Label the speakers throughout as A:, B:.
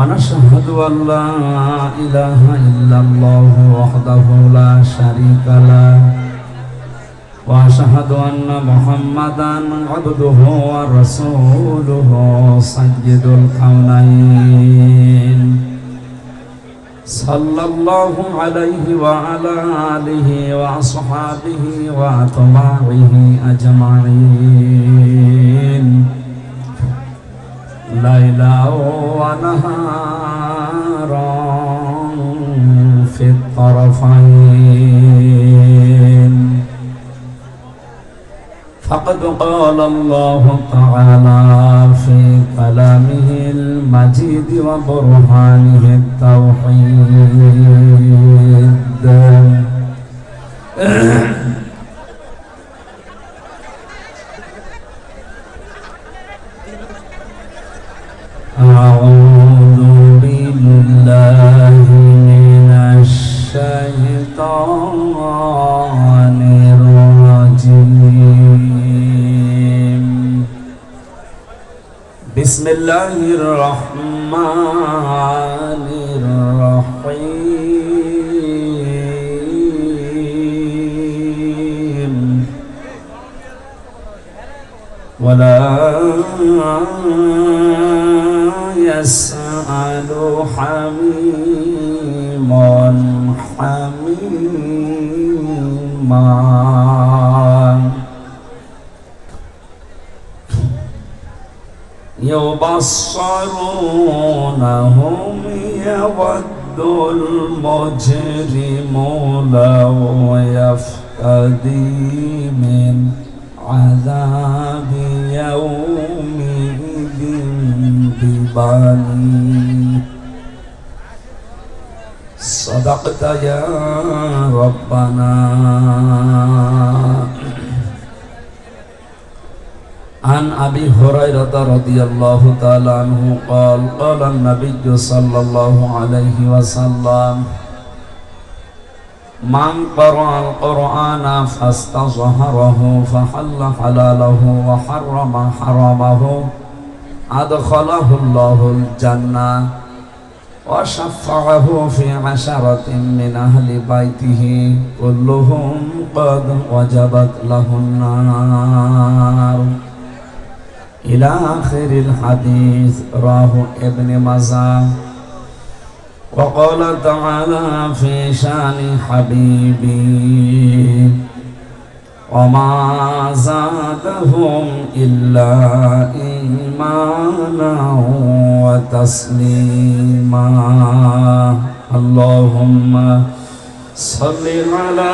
A: ونشهد أن لا إله إلا الله وحده لا شريك له. وأشهد أن محمدا عبده ورسوله سيد الكونين. صلى الله عليه وعلى آله وأصحابه وأتباعه أجمعين. فقد قال الله تعالى في كلامه المجيد وبرهانه التوحيد. الرحمن الرحيم. ولا يسأل حميم حميما يبصرونهم يود المجرم لو يفتدي من عذاب يومئذ ببنيه صدقت يا ربنا. عن أبي هريرة رضي الله تعالى عنه قال قال النبي صلى الله عليه وسلم من قرأ القرآن فاستظهره فحل حلاله وحرم حرامه أدخله الله الجنة وشفعه في عشرة من أهل بيته كلهم قد وجبت له النار إلى آخر الحديث راه ابن مزا. وقال تعالى في شأن حبيبي وما زادهم إلا إيمانا وتسليما. اللهم صل على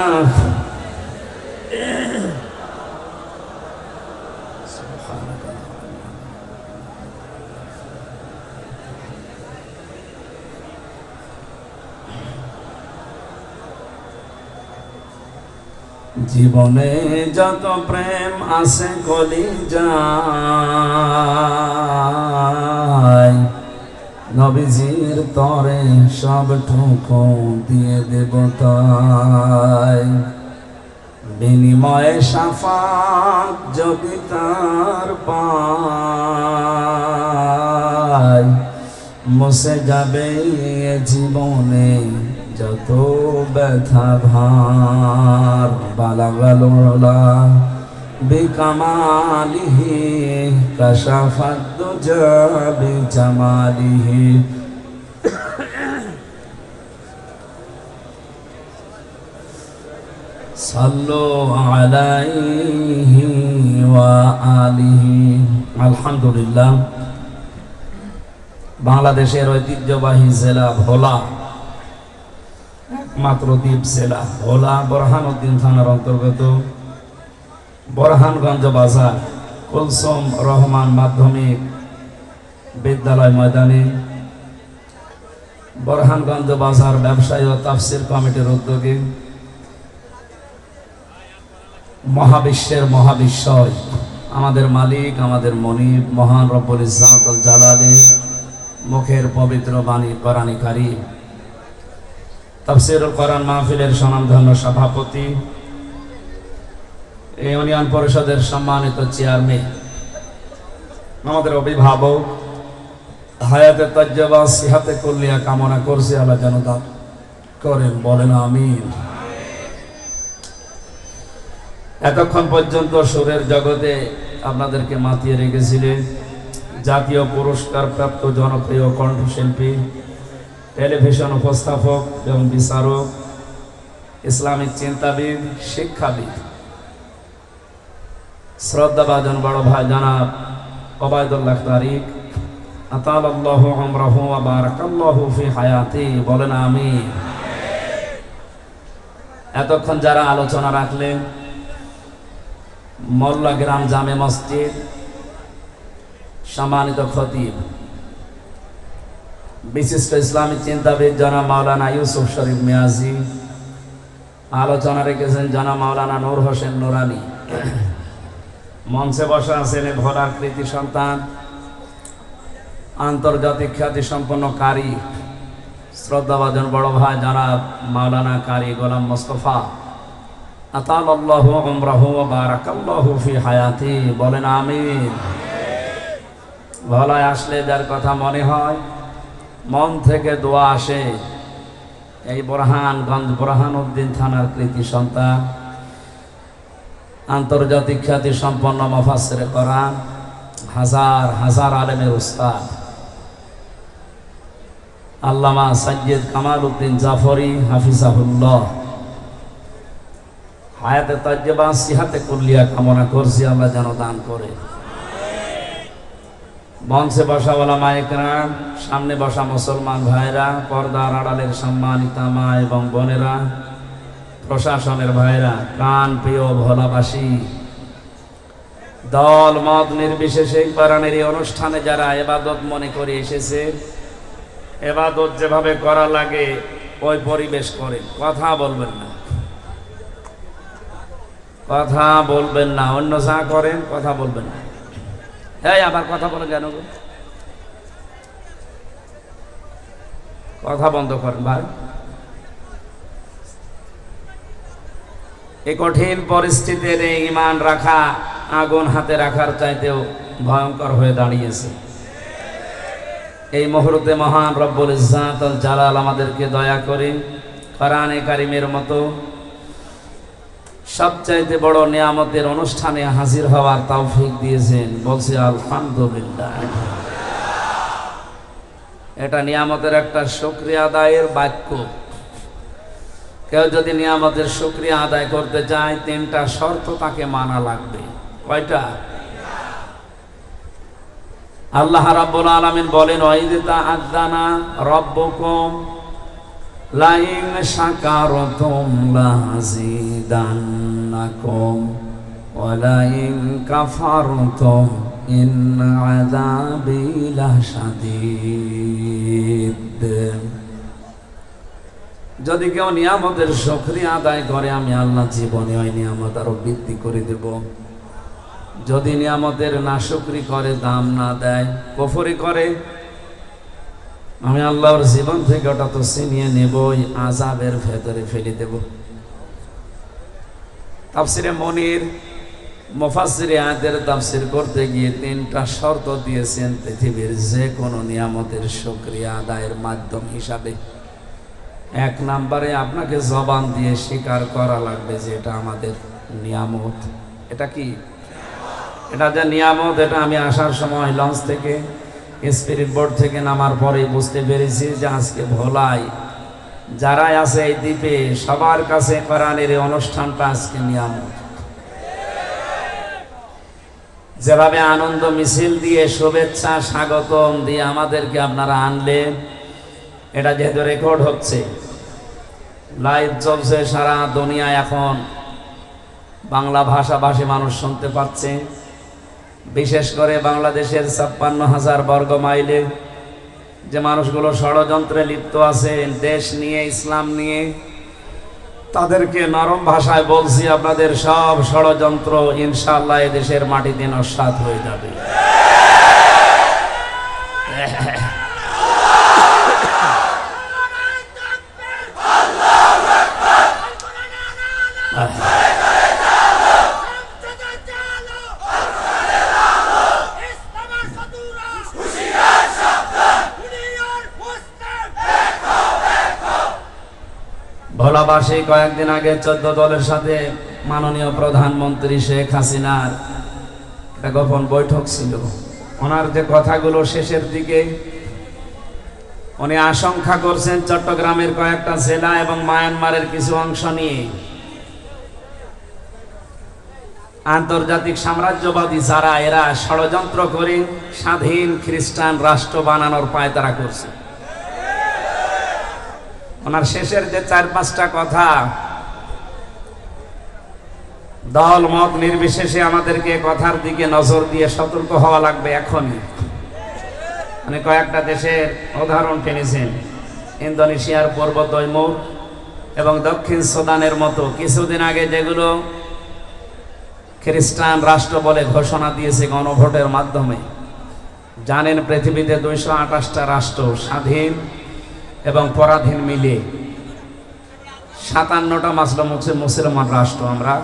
A: জীবনে যত প্রেম আছে কলি যায়। নবীজির তরে সব ঠুকো দিয়ে দেব তাই। বিনিময়ে সাফাত যদি তার পাই মুছে যাবে জীবনে যত ব্যথা ভার বালাগালোলা বিকামালিহি কাশাফাত দুজা বিজামালিহি صلوا عليه وآله আলহামদুলিল্লাহ বাংলাদেশের ঐতিহ্যবাহী জেলা ভোলা একমাত্র দ্বীপ জেলা, ভোলা, বরহানুদ্দিন থানার অন্তর্গত। বরহানগঞ্জ বাজার, কুলসম রহমান মাধ্যমিক বিদ্যালয় ময়দানে। বরহানগঞ্জ বাজার ব্যবসায়ী ও তাফসির কমিটির উদ্যোগে মহাবিশ্বের মহাবিশ্বয়, আমাদের মালিক, আমাদের মনিব, মহান রব্বুল ইসলামতুল জালালে, মুখের পবিত্র বাণী কোরআনিকারী তাফসিরুল কোরআন মাহফিলের স্বনামধন্য সভাপতি ইউনিয়ন পরিষদের সম্মানিত চেয়ারম্যান, আমাদের অভিভাবক, হায়াতে তাজ্জাবা, সিহাতে কুল্লিয়া কামনা করছি, আল্লাহ যেন তা করেন, বলেন আমিন। এতক্ষণ পর্যন্ত সুরের জগতে আপনাদেরকে মাতিয়ে রেখেছিলেন জাতীয় পুরস্কার প্রাপ্ত জনপ্রিয় কণ্ঠশিল্পী টেলিভিশন উপস্থাপক, এবং বিচারক, ইসলামিক চিন্তাবিদ, শিক্ষাবিদ। শ্রদ্ধাভাজন বড় ভাই জানাব ওবায়দুল্লাহ তারিক, আতালাল্লাহু আমরাহু বারাকাল্লাহু ফি হায়াতি, বলেন আমি এতক্ষণ যারা আলোচনা রাখলেন, মোল্লা গ্রাম জামে মসজিদ, সম্মানিত খতিব বিশিষ্ট ইসলামী চিন্তাবিদ জনাব মাওলানা ইউসুফ শরীফ মিয়াজি, আলোচনা রেখেছেন জনাব মাওলানা নূর হোসেন নুরানি। মঞ্চে বসা আছেন ভোলার কৃতি সন্তান, আন্তর্জাতিক খ্যাতি সম্পন্ন কারি, শ্রদ্ধাভাজন বড় ভাই জনাব মাওলানা কারি গোলাম মোস্তফা। ফি হায়াতি, বলেন আমিন। ভলায় আসলে যার কথা মনে হয় মন থেকে দোয়া আসে। এই বোরহানগঞ্জ বোরহান উদ্দিন থানার কৃতি সন্তান। আন্তর্জাতিক খ্যাতি সম্পন্ন মফাসের করান হাজার হাজার আলেমের উস্তাদ। আল্লামা সৈয়দ কামাল উদ্দিন জাফরি হাফিজাহুল্লাহ। হায়াতে তাজ্জেবা, সিহাতে কুল্লিয়া কামনা করছি, আল্লাহ যেন দান করে। মঞ্চে বসা বলা মায়েকরা সামনে বসা মুসলমান ভাইরা পর্দার আড়ালের সম্মানিতা মা এবং বোনেরা, প্রশাসনের ভাইরা কান প্রিয় ভোলাবাসী, দল মত নির্বিশেষে কোরআনের এই অনুষ্ঠানে যারা এবাদত মনে করে এসেছে, এবাদত যেভাবে করা লাগে, ওই পরিবেশ করেন। কথা বলবেন না। কথা বলবেন না। অন্য যা করেন, কথা বলবেন না। এই, আবার কথা বলে কেন? কথা বন্ধ করেন ভাই এই কঠিন পরিস্থিতির এই ইমান রাখা, আগুন হাতে রাখার চাইতেও ভয়ঙ্কর হয়ে দাঁড়িয়েছে এই মুহূর্তে মহান রব্বুল ইজ্জাত জালাল আমাদেরকে দয়া করে, কোরআনে কারিমের মতো সবচাইতে বড় নিয়ামতের অনুষ্ঠানে হাজির হওয়ার তৌফিক দিয়েছেন, বলছে, আলহামদুলিল্লাহ। এটা নিয়ামতের একটা শুক্রিয়া আদায়ের বাক্য। কেউ যদি নিয়ামতের শুক্রিয়া আদায় করতে চায়, তিনটা শর্ত তাকে মানা লাগবে। কয়টা? আল্লাহ রাব্বুল আলামিন বলেন, ওয়াইদা আদানা রব্বুকুম লাইন শাকারতুম লাযিদান্নাকুম ওয়ালাইন কাফারতুম ইন আযাবি লাশাদীদ। যদি কেউ নিয়ামতের সক্রিয় আদায় করে, আমি আল্লাহ জীবনে ওই নিয়ামত আরও বৃদ্ধি করে দেব। যদি নিয়ামতের নাশকরি করে, দাম না দেয়, কফরি করে আমি আল্লাহর জীবন থেকে ওটা তো ছিনিয়ে নেবই আজাবের ভেতরে ফেলে দেব। তাফসিরে মনির মুফাসসিরে আয়াতের তাফসির করতে গিয়ে তিনটা শর্ত দিয়েছেন পৃথিবীর যে কোনো নিয়ামতের সক্রিয় আদায়ের মাধ্যম হিসাবে। এক নাম্বারে আপনাকে জবান দিয়ে স্বীকার করা লাগবে যে এটা আমাদের নিয়ামত। এটা কি? এটা যে নিয়ামত, এটা আমি আসার সময় লঞ্চ থেকে স্পিরিট বোর্ড থেকে নামার পরে বুঝতে পেরেছি যে আজকে ভোলাই যারাই আছে এই দ্বীপে, সবার কাছে কোরআনের এই অনুষ্ঠানটা আজকে নিয়ামত। যেভাবে আনন্দ মিছিল দিয়ে শুভেচ্ছা, স্বাগতম দিয়ে আমাদেরকে আপনারা আনলেন, এটা যেহেতু রেকর্ড হচ্ছে। লাইভ চলছে সারা দুনিয়া এখন। বাংলা ভাষাভাষী মানুষ শুনতে পাচ্ছে। বিশেষ করে বাংলাদেশের ছাপ্পান্ন হাজার বর্গ মাইলে যে মানুষগুলো ষড়যন্ত্রে লিপ্ত আছে দেশ নিয়ে ইসলাম নিয়ে তাদেরকে নরম ভাষায় বলছি আপনাদের সব ষড়যন্ত্র ইনশাল্লাহ দেশের মাটি মাটিতে নস্বাত হয়ে যাবে। ভোলাবাসী কয়েকদিন আগে চোদ্দ দলের সাথে মাননীয় প্রধানমন্ত্রী শেখ হাসিনার একটা গোপন বৈঠক ছিল। ওনার যে কথাগুলো শেষের দিকে, উনি আশঙ্কা করছেন চট্টগ্রামের কয়েকটা জেলা এবং মায়ানমারের কিছু অংশ নিয়ে। আন্তর্জাতিক সাম্রাজ্যবাদী যারা, এরা ষড়যন্ত্র করে স্বাধীন খ্রিস্টান রাষ্ট্র বানানোর পায় তারা করছে। ওনার শেষের যে চার পাঁচটা কথা, দল মত নির্বিশেষে আমাদেরকে কথার দিকে নজর দিয়ে সতর্ক হওয়া লাগবে এখনই। মানে কয়েকটা দেশের উদাহরণ টেনেছেন। ইন্দোনেশিয়ার পূর্ব তৈমুর এবং দক্ষিণ সুদানের মতো। কিছুদিন আগে যেগুলো খ্রিস্টান রাষ্ট্র বলে ঘোষণা দিয়েছে গণভোটের মাধ্যমে। জানেন পৃথিবীতে দুইশো আঠাশটা রাষ্ট্র স্বাধীন। এবং পরাধীন মিলে সাতান্নটা মাসলাম হচ্ছে মুসলমান রাষ্ট্র আমরা,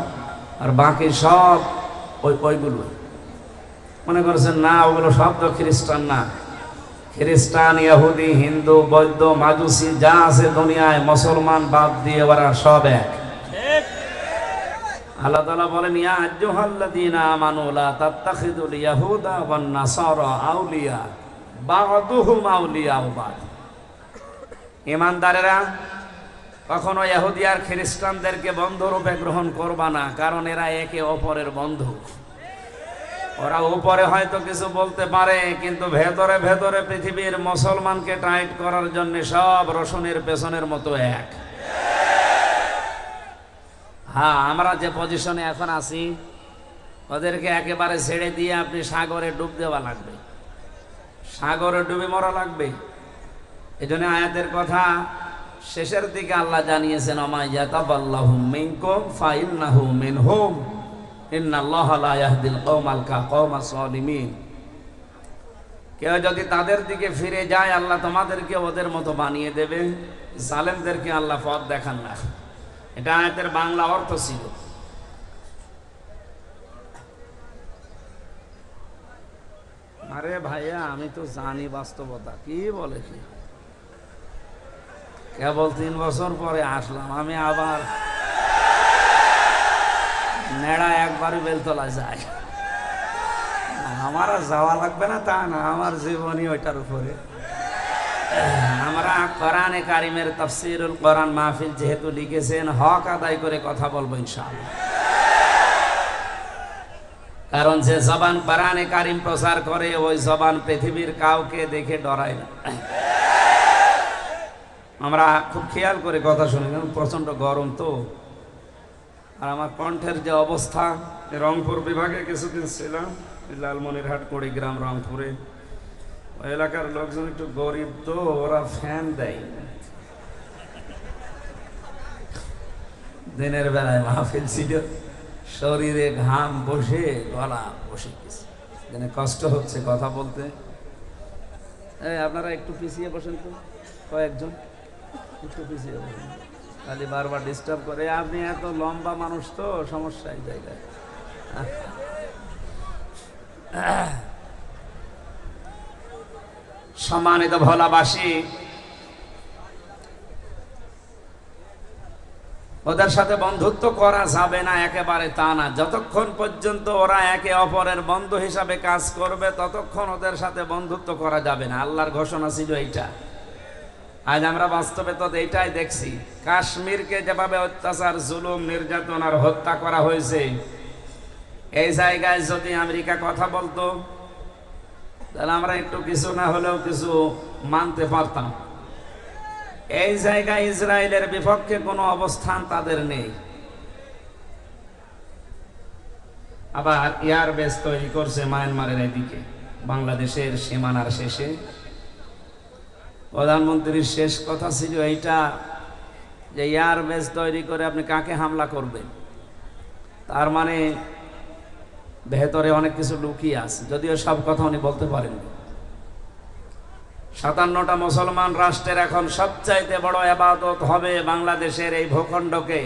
A: আর বাকি সব ওই ওইগুলো মনে করছেন, না, ওগুলো সব তো খ্রিস্টান না। খ্রিস্টান, ইহুদি, হিন্দু, বৌদ্ধ, মাজুসি, যা আছে দুনিয়ায় মুসলমান বাদ দিয়ে ওরা সব এক। আল্লাহ তাআলা বলেন, ইয়া আইয়ুহাল্লাযীনা আমানু লা তাত্তাখিযুল ইয়াহুদা ওয়ান নাসারা আউলিয়া বা'দুহুম আউলিয়া বা'দ ইমানদারেরা, কখনো ইহুদি আর খ্রিস্টানদেরকে বন্ধুরূপে গ্রহণ করবা না, কারণ এরা একে অপরের বন্ধু। ওরা উপরে হয়তো কিছু বলতে পারে, কিন্তু ভেতরে ভেতরে পৃথিবীর মুসলমানকে টাইট করার জন্য সব রসুনের পেছনের মতো এক। হ্যাঁ আমরা যে পজিশনে এখন আছি, ওদেরকে একেবারে ছেড়ে দিয়ে আপনি সাগরে ডুব দেওয়া লাগবে। সাগরে ডুবে মরা লাগবে। এই জন্য আয়াতের কথা শেষের দিকে আল্লাহ জানিয়েছেন কেউ যদি তাদের দিকে ফিরে যায়, আল্লাহ তোমাদেরকে ওদের মতো বানিয়ে দেবে। জালেমদেরকে আল্লাহ পথ দেখান না। এটা আয়াতের বাংলা অর্থ ছিল। আরে ভাইয়া, আমি তো জানি বাস্তবতা। কি বলে কি? কেবল তিন বছর পরে আসলাম। আমি আবার নেড়া একবারই বেলতলা যাই। আমার আর যাওয়া লাগবে না তা না, আমার জীবনই ওইটার উপরে। আমরা কোরআনে কারিমের তাফসিরুল কোরআন মাহফিল যেহেতু লিখেছেন, হক আদায় করে কথা বলব ইনশাআল্লাহ। কারণ যে জবান কোরআনে কারিম প্রচার করে, ওই জবান পৃথিবীর কাউকে দেখে ডরায় না। আমরা খুব খেয়াল করে কথা শুনি কারণ প্রচণ্ড গরম তো। আর আমার কণ্ঠের যে অবস্থা রংপুর বিভাগে কিছুদিন ছিলাম লালমনিরহাট, কুড়িগ্রাম, রংপুরে এলাকার লোকজন একটু গরিব তো, ওরা ফ্যান দেয়। দিনের বেলায় মাহফিল ছিল, শরীরে ঘাম বসে, গলা বসে গেছে। কষ্ট হচ্ছে কথা বলতে। আপনারা একটু পিছিয়ে বসেন তো, কয়েকজন। খালি বারবার ডিস্টার্ব করে, আপনি এত লম্বা মানুষ তো, সমস্যা এই জায়গায়। সম্মানিত ভোলাবাসী, ওদের সাথে বন্ধুত্ব করা যাবে না, একেবারে তা না। যতক্ষণ পর্যন্ত ওরা একে অপরের বন্ধু হিসাবে কাজ করবে, ততক্ষণ ওদের সাথে বন্ধুত্ব করা যাবে না। আল্লাহর ঘোষণা ছিল এইটা। আজ আমরা বাস্তবে তো এইটাই দেখছি। কাশ্মীরকে যেভাবে অত্যাচার, জুলুম, নির্যাতন আর হত্যা করা হয়েছে, এই জায়গায় যদি আমেরিকা কথা বলতো, তাহলে আমরা একটু কিছু না হলেও কিছু মানতে পারতাম। এই জায়গায় ইসরায়েলের বিপক্ষে কোনো অবস্থান তাদের নেই। আবার এয়ারবেস তৈরি করছে মায়ানমারের এদিকে। বাংলাদেশের সীমানার শেষে প্রধানমন্ত্রীর শেষ কথা ছিল এইটা, যে এয়ার বেস তৈরি করে আপনি কাকে হামলা করবেন? তার মানে ভেতরে অনেক কিছু লুকিয়ে আছে, যদিও সব কথা উনি বলতে পারেন সাতান্নটা মুসলমান রাষ্ট্রের এখন সবচাইতে বড় আবাদত হবে বাংলাদেশের এই ভূখণ্ডকে।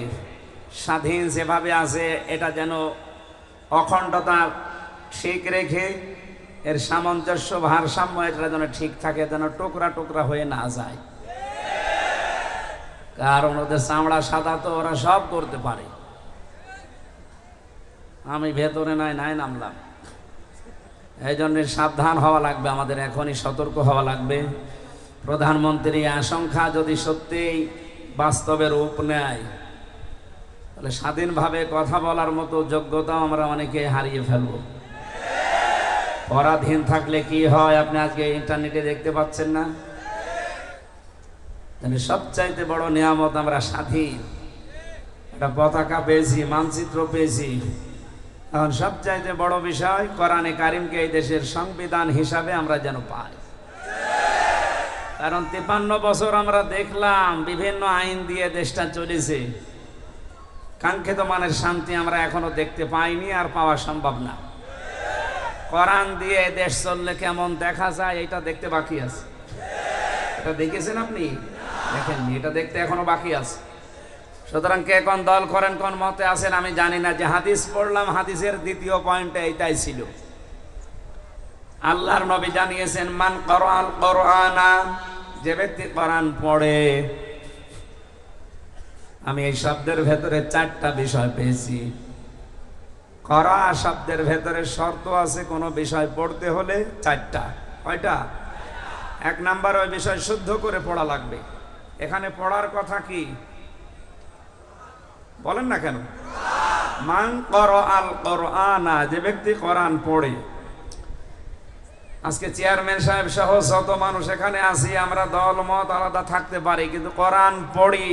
A: স্বাধীন যেভাবে আছে, এটা যেন অখণ্ডতা ঠিক রেখে এর সামঞ্জস্য, ভারসাম্য এটা যেন ঠিক থাকে, যেন টুকরা টুকরা হয়ে না যায়। কারণ ওদের চামড়া সাদা তো ওরা সব করতে পারে। আমি ভেতরে নাই নাই নামলাম। এই জন্য সাবধান হওয়া লাগবে, আমাদের এখনই সতর্ক হওয়া লাগবে। প্রধানমন্ত্রী আশঙ্কা যদি সত্যিই বাস্তবে রূপ নেয়, তাহলে স্বাধীনভাবে কথা বলার মতো যোগ্যতাও আমরা অনেকে হারিয়ে ফেলব। পরাধীন থাকলে কি হয়? আপনি আজকে ইন্টারনেটে দেখতে পাচ্ছেন না? সবচাইতে বড় নিয়ামত আমরা স্বাধীন। একটা পতাকা পেয়েছি, মানচিত্র পেয়েছি। এখন সবচাইতে বড় বিষয়, কোরআনে কারিমকে এই দেশের সংবিধান হিসাবে আমরা যেন পাই। কারণ তিপান্ন বছর আমরা দেখলাম, বিভিন্ন আইন দিয়ে দেশটা চলেছে। কাঙ্ক্ষিত মানের শান্তি আমরা এখনও দেখতে পাইনি, আর পাওয়া সম্ভব না। কোরআন দিয়ে দেশ চললে কেমন দেখা যায় এটা দেখতে বাকি আছে। এটা দেখেছেন আপনি? দেখেননি, এটা দেখতে এখনও বাকি আছে। সুতরাং কে কোন দল করেন, কোন মতে আছেন, আমি জানি না। যে হাদিস পড়লাম, হাদিসের দ্বিতীয় পয়েন্টে এইটাই ছিল। আল্লাহর নবী জানিয়েছেন, মান করআল কোরআনা যে ব্যক্তি কোরআন পড়ে। আমি এই শব্দের ভেতরে চারটা বিষয় পেয়েছি। করা শব্দের ভেতরে শর্ত আছে, কোনো বিষয় পড়তে হলে চারটা। কয়টা? এক নাম্বার, ওই বিষয় শুদ্ধ করে পড়া লাগবে। এখানে পড়ার কথা কি? বলেন না কেন? মান কর আল কোরআনা, যে ব্যক্তি কোরআন পড়ে। আজকে চেয়ারম্যান সাহেব সহ যত মানুষ এখানে আসি আমরা দল, মত আলাদা থাকতে পারি, কিন্তু কোরআন পড়ি,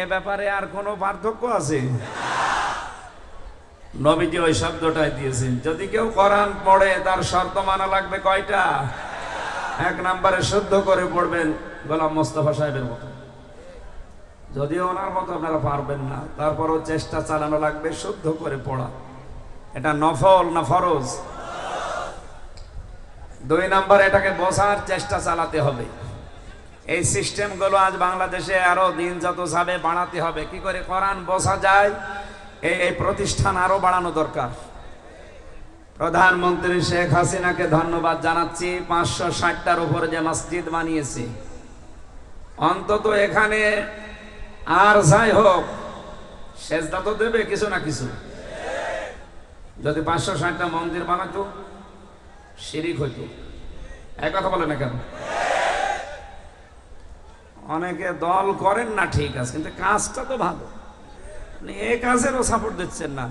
A: এ ব্যাপারে আর কোনো পার্থক্য আছে? নবীজি ওই শব্দটাই দিয়েছেন, যদি কেউ কোরআন পড়ে, তার শর্ত মানা লাগবে কয়টা? এক নম্বরে শুদ্ধ করে পড়বেন গোলাম মোস্তফা সাহেবের মতো। যদিও ওনার মতো আপনারা পারবেন না, তারপরও চেষ্টা চালানো লাগবে শুদ্ধ করে পড়া। এটা নফল না ফরজ? দুই নাম্বার এটাকে বসার চেষ্টা চালাতে হবে। এই সিস্টেমগুলো আজ বাংলাদেশে আরও দিন যত যাবে বাড়াতে হবে। কি করে কোরআন বসা যায়? এই প্রতিষ্ঠান আরও বাড়ানো দরকার। প্রধানমন্ত্রী শেখ হাসিনাকে ধন্যবাদ জানাচ্ছি, পাঁচশো ষাটটার উপরে যে মসজিদ বানিয়েছে। অন্তত এখানে আর যাই হোক, সেজদা তো দেবে কিছু না কিছু। যদি পাঁচশো ষাটটা মন্দির বানাতো, শিরিক হইতো। এক কথা বলে না কেন? অনেকে দল করেন না ঠিক আছে, কিন্তু কাজটা তো ভালো। এ কাজেরও সাপোর্ট দিচ্ছেন না।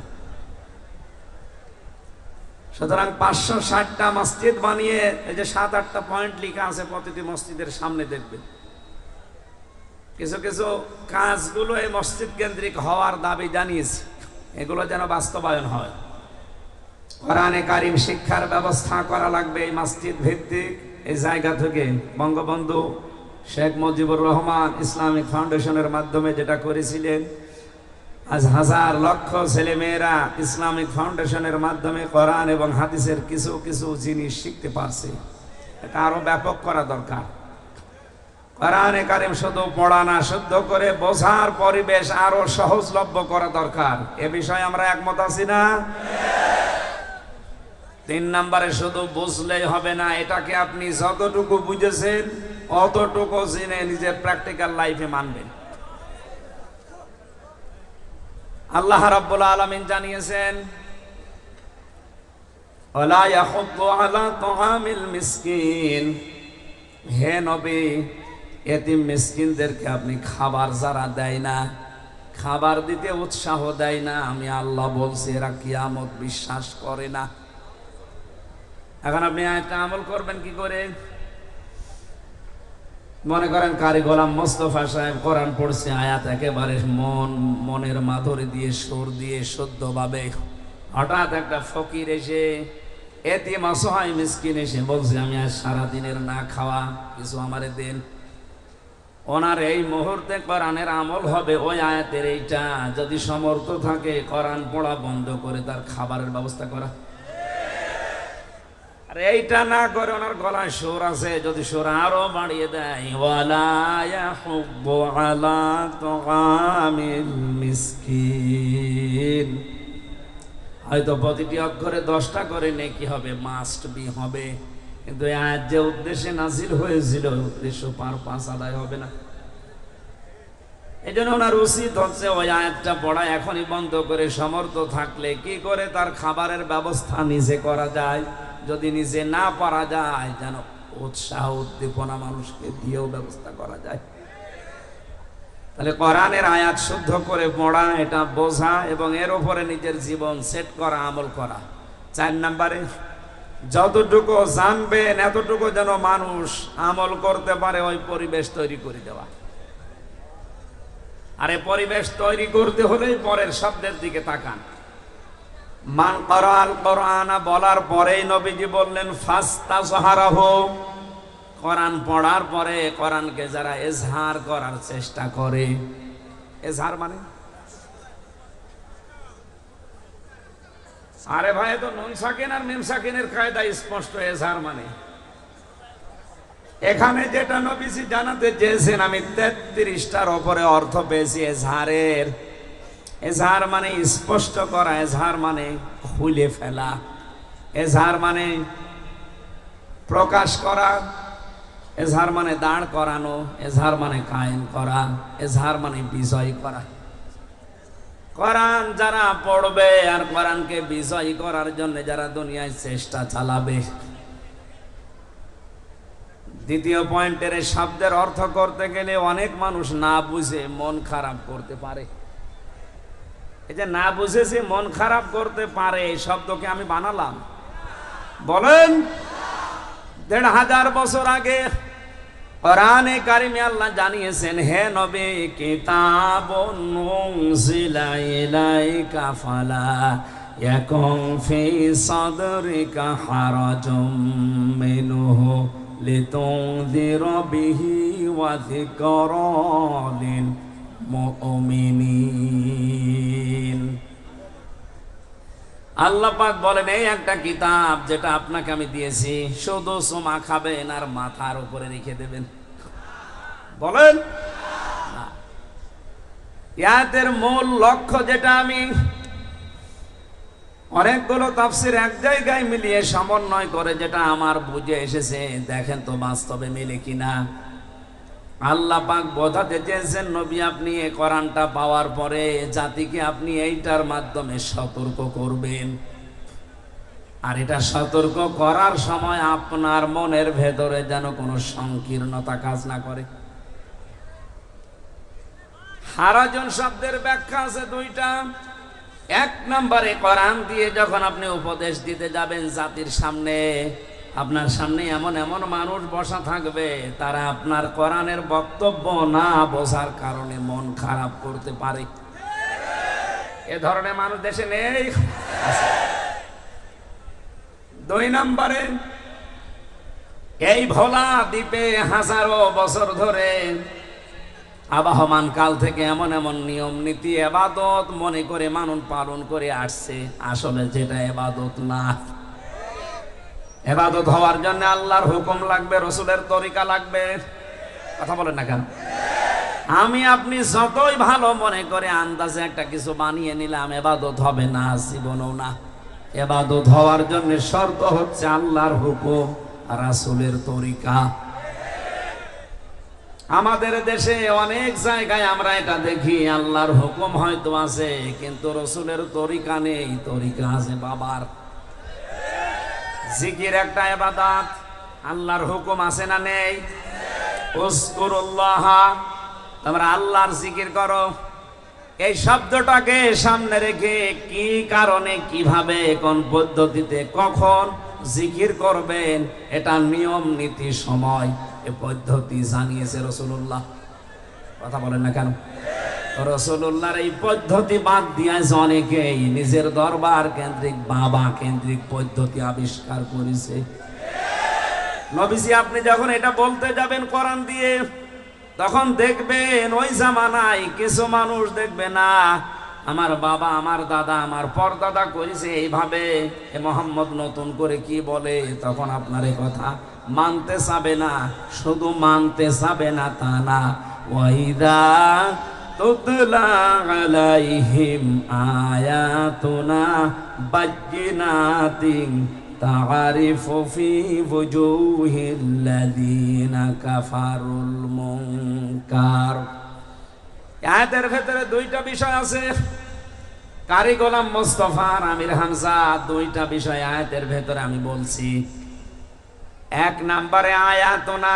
A: সুতরাং পাঁচশো ষাটটা মসজিদ বানিয়ে এই যে সাত আটটা পয়েন্ট লেখা আছে প্রতিটি মসজিদের সামনে দেখবেন। কিছু কিছু কাজগুলো এই মসজিদ কেন্দ্রিক হওয়ার দাবি জানিয়েছে। এগুলো যেন বাস্তবায়ন হয়। কোরআনে কারিম শিক্ষার ব্যবস্থা করা লাগবে এই মসজিদ ভিত্তিক। এই জায়গা থেকে বঙ্গবন্ধু শেখ মুজিবুর রহমান ইসলামিক ফাউন্ডেশনের মাধ্যমে যেটা করেছিলেন আজ হাজার লক্ষ ছেলে মেয়েরা ইসলামিক ফাউন্ডেশনের মাধ্যমে কোরআন এবং হাদিসের কিছু কিছু জিনিস শিখতে পারছে। এটা আরও ব্যাপক করা দরকার। কোরআনে কারিম শুধু পড়া না শুদ্ধ করে বোঝার পরিবেশ আরও সহজলভ্য করা দরকার। এ বিষয়ে আমরা একমত আছি না? তিন নম্বরে শুধু বুঝলেই হবে না, এটাকে আপনি যতটুকু বুঝেছেন, অতটুকু জেনে নিজের প্র্যাকটিক্যাল লাইফে মানবেন। আল্লাহ রাব্বুল আলামিন জানিয়েছেন, ওয়ালা ইয়াহুদ্দু আলা তুআমিল মিসকিন। হে নবী, এতিম মিসকিনদেরকে আপনি খাবার যারা দেয় না, খাবার দিতে উৎসাহ দেয় না, আমি আল্লাহ বলছি, এরা কিয়ামত বিশ্বাস করে না। এখন আপনি একটা আমল করবেন কি করে? মনে করেন কারি গোলাম মোস্তফা সাহেব কোরআন পড়ছে, আয়াত একেবারে মন, মনের মাধুরী দিয়ে, সুর দিয়ে, শুদ্ধভাবে। হঠাৎ একটা ফকির এসে এতে অসহায় মিসকিন এসে বলছে, আমি আজ সারাদিনের না খাওয়া, কিছু আমারে দেন। ওনার এই মুহূর্তে কোরআনের আমল হবে, ওই আয়াতের এইটা। যদি সমর্থ থাকে, কোরআন পড়া বন্ধ করে তার খাবারের ব্যবস্থা করা। এইটা না করে ওনার গলায় সুর আছে, যদি সুর আরও বাড়িয়ে দেয়। হয়তো প্রতিটি অক্ষরে দশটা করে নেকি হবে, মাস্ট বি হবে। কিন্তু আয়াত যে উদ্দেশ্যে নাজিল হয়েছিল উদ্দেশ্য পার পাঁচ আদায় হবে না। এই জন্য ওনার উচিত হচ্ছে ওই আয়াতটা পড়া, এখনই বন্ধ করে, সমর্থ থাকলে কি করে তার খাবারের ব্যবস্থা নিজে করা যায়? যদি নিজে না পারা যায়, যেন উৎসাহ উদ্দীপনা মানুষকে দিয়েও ব্যবস্থা করা যায়। তাহলে কোরআনের আয়াত শুদ্ধ করে পড়া, এটা বোঝা এবং এর উপরে নিজের জীবন সেট করা, আমল করা। চার নাম্বারে, যতটুকু জানবেন, এতটুকু যেন মানুষ আমল করতে পারে, ওই পরিবেশ তৈরি করে দেওয়া। আর আরে পরিবেশ তৈরি করতে হলেই পরের শব্দের দিকে তাকান। বলার পরেই নবীজি বললেন কোরআন পড়ার পরে কোরআনকে যারা এজহার করার চেষ্টা করে, এজহার মানে? আরে ভাই তো নুন সাকিন আর মিম সাকিনের কায়দা স্পষ্ট, এজহার মানে। এখানে যেটা নবীজি জানাতে চেয়েছেন, আমি তেত্রিশটার ওপরে অর্থ পেয়েছি এজহারের। এজহার মানে স্পষ্ট করা, এজহার মানে খুলে ফেলা। এজহার মানে প্রকাশ করা, এজহার মানে দাঁড় করানো, এজহার মানে কায়েম করা, এজহার মানে বিজয় করা। কোরআন যারা পড়বে আর কোরআনকে বিজয় করার জন্য যারা দুনিয়ায় চেষ্টা চালাবে। দ্বিতীয় পয়েন্টের শব্দের অর্থ করতে গেলে অনেক মানুষ না বুঝে মন খারাপ করতে পারে। এই যে না বুঝেছি মন খারাপ করতে পারে, এই শব্দকে আমি বানালাম। বলেন, দেড় হাজার বছর আগে কোরআনে কারিমে আল্লাহ জানিয়েছেন, হে নবী, কিতাব নুনজিলা ইলাইকা ফালা ইয়াকুম ফি সাদরিকা হারাজুম মিনহু লিতুনযির বিহি ওয়া যিকরা মুমিনিন। বলেন, এই একটা কিতাব যেটা আপনাকে আমি দিয়েছি, শুধু সোমা খাবেন আর মাথার উপরে রেখে দেবেন। বলেন? মূল লক্ষ্য যেটা আমি, অনেকগুলো তাফসির এক জায়গায় মিলিয়ে সমন্বয় করে যেটা আমার বুঝে এসেছে, দেখেন তো বাস্তবে মিলে কিনা। আল্লাহ পাক বোঝাতে চেয়েছেন, নবী আপনি এ কোরআনটা পাওয়ার পরে জাতিকে আপনি এইটার মাধ্যমে সতর্ক করবেন। আর এটা সতর্ক করার সময় আপনার মনের ভেতরে যেন কোনো সংকীর্ণতা কাজ না করে। হারাজন শব্দের ব্যাখ্যা আছে দুইটা। এক নম্বরে কোরআন দিয়ে যখন আপনি উপদেশ দিতে যাবেন জাতির সামনে আপনার সামনে এমন এমন মানুষ বসা থাকবে, তারা আপনার কোরআনের বক্তব্য না বোঝার কারণে মন খারাপ করতে পারে। এ ধরনের মানুষ দেশে নেই। দুই নম্বরে, এই ভোলা দ্বীপে হাজারো বছর ধরে আবাহমান কাল থেকে এমন এমন নিয়ম নীতি, এবাদত মনে করে মানুষ পালন করে আসছে। আসলে যেটা এবাদত না। এবাদত হওয়ার জন্য আল্লাহর হুকুম লাগবে, রসুলের তরিকা লাগবে। কথা বলেন না কেন? আমি আপনি যতই ভালো মনে করে আন্দাজে একটা কিছু বানিয়ে নিলাম, এবাদত হবে না, জীবনও না। এবাদত হওয়ার জন্য শর্ত হচ্ছে আল্লাহর হুকুম, রাসুলের তরিকা। আমাদের দেশে অনেক জায়গায় আমরা এটা দেখি, আল্লাহর হুকুম হয়তো আছে, কিন্তু রসুলের তরিকা নেই, তরিকা আছে বাবার। জিকির একটা এবাদাত আল্লাহর হুকুম আছে না নেই? তোমরা আল্লাহর জিকির করো। এই শব্দটাকে সামনে রেখে কি কারণে, কীভাবে, কোন পদ্ধতিতে, কখন জিকির করবেন, এটা নিয়ম নীতি সময়, এ পদ্ধতি জানিয়েছে রসুল্লাহ কথা বলেন না কেন? রসুল্লাহর এই পদ্ধতি বাদ দিয়েছে অনেকেই। নিজের দরবার কেন্দ্রিক, বাবা কেন্দ্রিক পদ্ধতি আবিষ্কার করেছে। নবীজি, আপনি যখন এটা বলতে যাবেন কোরআন দিয়ে, তখন দেখবেন ওই জামানায় কিছু মানুষ দেখবে, না, আমার বাবা, আমার দাদা, আমার পরদাদা করেছে এইভাবে। এ মোহাম্মদ নতুন করে কি বলে? তখন আপনার এই কথা মানতে চাবে না, শুধু মানতে চাবে না তা না। ওয়াইদা তুতলা আলাইহিম আয়াতুনা বাজ্জিনাতিন تعرف في وجوه الذين كفروا المنكر আয়াতের ভেতরে দুইটা বিষয় আছে কারি গোলাম মোস্তফার আমির হামজা দুইটা বিষয় আয়াতের ভেতরে আমি বলছি এক নাম্বারে আয়াতনা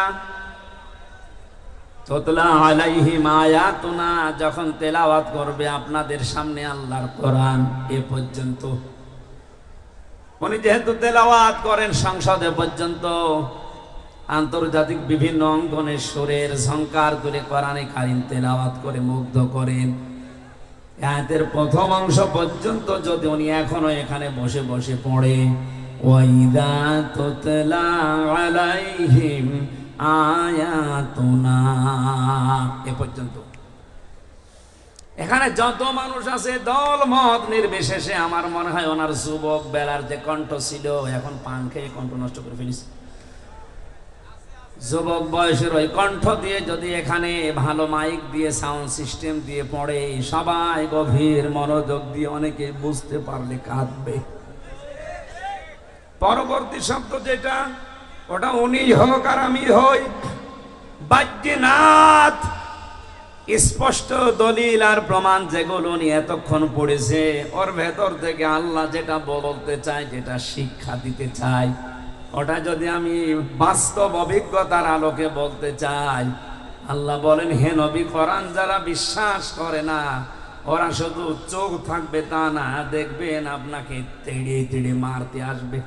A: আয়াতনা, যখন তেলাওয়াত করবে আপনাদের সামনে আল্লাহর কোরআন এ পর্যন্ত। উনি যেহেতু তেলাওয়াত করেন সংসদে পর্যন্ত, আন্তর্জাতিক বিভিন্ন অঙ্গনের সুরের ঝঙ্কার তুলে কোরআনে কারিম তেলাওয়াত করে মুগ্ধ করেন। আয়াতের প্রথম অংশ পর্যন্ত যদি উনি এখনও এখানে বসে বসে পড়ে, ওয়াইদা তুতলা আলাইহিম এখানে যত মানুষ আছে দল মত নির্বিশেষে আমার মনে হয় ওনার যুবক বেলার যে কণ্ঠ ছিল, এখন পান খেয়ে কণ্ঠ নষ্ট করে ফেলিস যুবক বয়সের ওই কণ্ঠ দিয়ে যদি এখানে ভালো মাইক দিয়ে, সাউন্ড সিস্টেম দিয়ে পড়ে, সবাই গভীর মনোযোগ দিয়ে অনেকে বুঝতে পারলে কাঁদবে। পরবর্তী শব্দ যেটা ওটা উনি হোক আর আমি হই। বাজ্যনাথ স্পষ্ট দলিল আর প্রমাণ যেগুলো উনি এতক্ষণ পড়েছে, ওর ভেতর থেকে আল্লাহ যেটা বলতে চায়, যেটা শিক্ষা দিতে চায়। ওটা যদি আমি বাস্তব অভিজ্ঞতার আলোকে বলতে চাই, আল্লাহ বলেন, হে নবী, কোরআন যারা বিশ্বাস করে না, ওরা শুধু চোখ থাকবে তা না, দেখবেন আপনাকে তেড়ে তেড়ে মারতে আসবে।